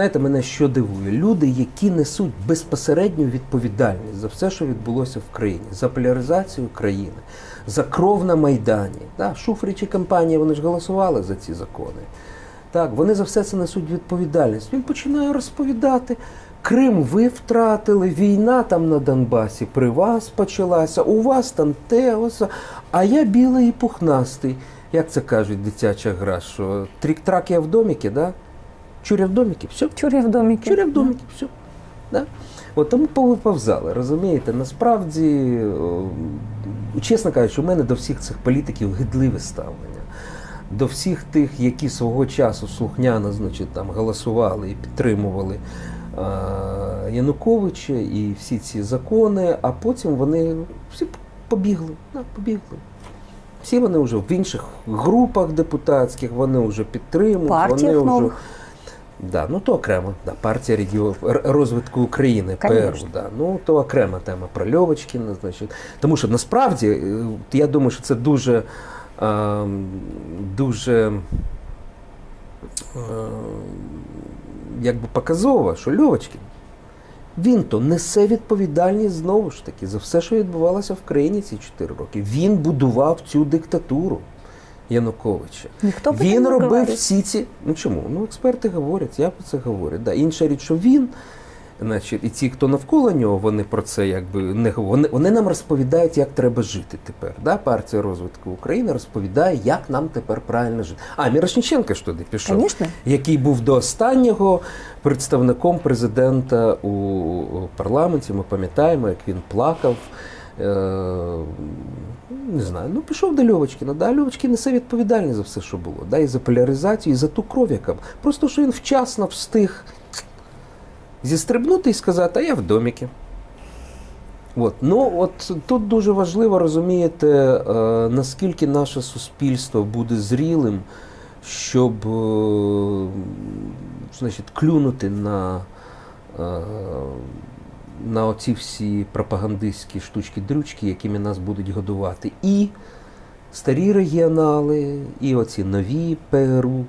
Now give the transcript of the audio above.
Знаєте, мене що дивує? Люди, які несуть безпосередню відповідальність за все, що відбулося в країні, за поляризацію країни, за кров на Майдані. Да? Шуфрич і вони ж голосували за ці закони. Так, вони за все це несуть відповідальність. Він починає розповідати. Крим ви втратили, війна там на Донбасі при вас почалася, у вас там те, ось, а я білий і пухнастий. Як це кажуть дитяча гра, що трік-трак я в доміки, да? Чуря в доміки, все. Чуря в доміки. Чуря в доміки, все. Да? От тому повиповзали, розумієте? Насправді, чесно кажучи, у мене до всіх цих політиків гидливе ставлення. До всіх тих, які свого часу слухняно значить, там, голосували і підтримували е, Януковича і всі ці закони, а потім вони всі побігли. Да, побігли. Всі вони вже в інших групах депутатських, вони вже підтримують, Партіях вони нових. Да, ну то окремо. Да, партія регіо... Р- розвитку України, ПРУ. Да, ну то окрема тема про Льовочкіна, значить. Тому що насправді е, я думаю, що це дуже, е, дуже е, якби показово, що Льовочкін. Він то несе відповідальність знову ж таки за все, що відбувалося в країні ці 4 роки. Він будував цю диктатуру Януковича. Ніхто Він робив говорить. всі ці. Ну чому? Ну, експерти говорять, я про це говорю. Да. Інша річ, що він, значить, і ті, хто навколо нього, вони про це якби не говорять. Вони, вони нам розповідають, як треба жити тепер. Да? Партія розвитку України розповідає, як нам тепер правильно жити. А Мірошниченко ж туди пішов Звісно. який був до останнього представником президента у парламенті. Ми пам'ятаємо, як він плакав. Не знаю, ну пішов до Льовочкіна. Да, Льовочкін несе відповідальність за все, що було. Да, і за поляризацію, і за ту кров, яка. Просто що він вчасно встиг зістрибнути і сказати, а я в доміки. От. Ну, от тут дуже важливо розумієте, е, наскільки наше суспільство буде зрілим, щоб е, значить, клюнути на, е, на оці всі пропагандистські штучки-дрючки, якими нас будуть годувати. І старі регіонали, і оці нові ПРУ,